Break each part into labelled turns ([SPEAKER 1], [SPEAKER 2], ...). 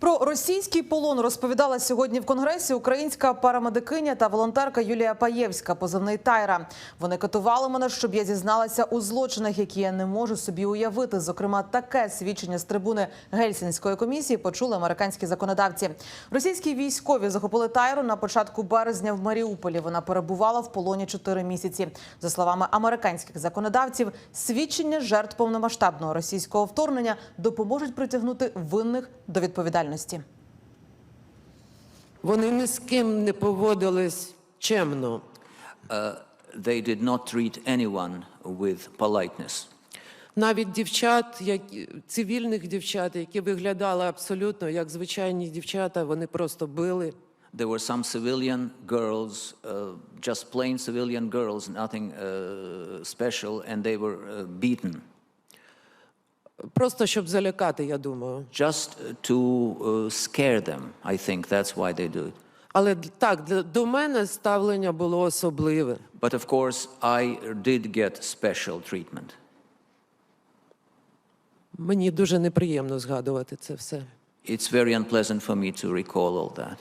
[SPEAKER 1] Про російський полон розповідала сьогодні в конгресі українська парамедикиня та волонтерка Юлія Паєвська, позивний Тайра. Вони катували мене, щоб я зізналася у злочинах, які я не можу собі уявити. Зокрема, таке свідчення з трибуни Гельсінської комісії почули американські законодавці. Російські військові захопили Тайру на початку березня в Маріуполі. Вона перебувала в полоні 4 місяці. За словами американських законодавців, свідчення жертв повномасштабного російського вторгнення допоможуть притягнути винних до відповідальності.
[SPEAKER 2] Вони ні з ким не поводились чемно.
[SPEAKER 3] Uh, they did not treat anyone with politeness.
[SPEAKER 2] Навіть дівчат, як цивільних дівчат, які виглядали абсолютно як звичайні дівчата, вони просто били.
[SPEAKER 3] There were some civilian girls, uh, just plain civilian girls, nothing uh, special, and they were uh, beaten
[SPEAKER 2] Просто щоб залякати, я думаю.
[SPEAKER 3] just to uh, scare them. I think that's why they do it.
[SPEAKER 2] Але так, для- до мене ставлення було особливе.
[SPEAKER 3] But of course, I did get special treatment.
[SPEAKER 2] Мені дуже неприємно згадувати це все.
[SPEAKER 3] It's very unpleasant for me to recall all that.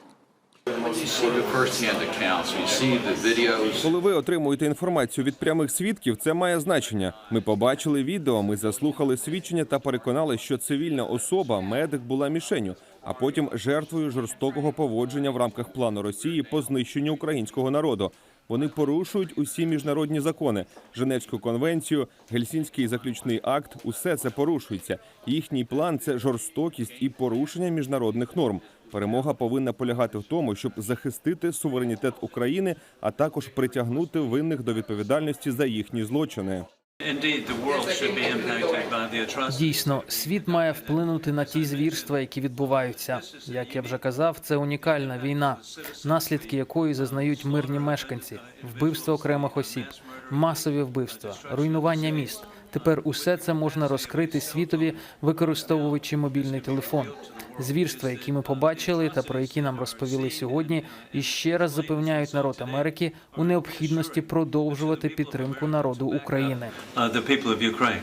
[SPEAKER 4] Коли ви отримуєте інформацію від прямих свідків, це має значення. Ми побачили відео, ми заслухали свідчення та переконали, що цивільна особа, медик, була мішенью, а потім жертвою жорстокого поводження в рамках плану Росії по знищенню українського народу. Вони порушують усі міжнародні закони, Женевську конвенцію, Гельсінський заключний акт. Усе це порушується. Їхній план це жорстокість і порушення міжнародних норм. Перемога повинна полягати в тому, щоб захистити суверенітет України, а також притягнути винних до відповідальності за їхні злочини.
[SPEAKER 5] Indeed, the world should be impacted by the atrocities.
[SPEAKER 6] Дійсно, світ має вплинути на ті звірства, які відбуваються. Як я вже казав, це унікальна війна, наслідки якої зазнають мирні мешканці, вбивство окремих осіб, масові вбивства, руйнування міст. Тепер усе це можна розкрити світові, використовуючи мобільний телефон. Звірства, які ми побачили та про які нам розповіли сьогодні, і ще раз запевняють народ Америки у необхідності продовжувати підтримку народу України.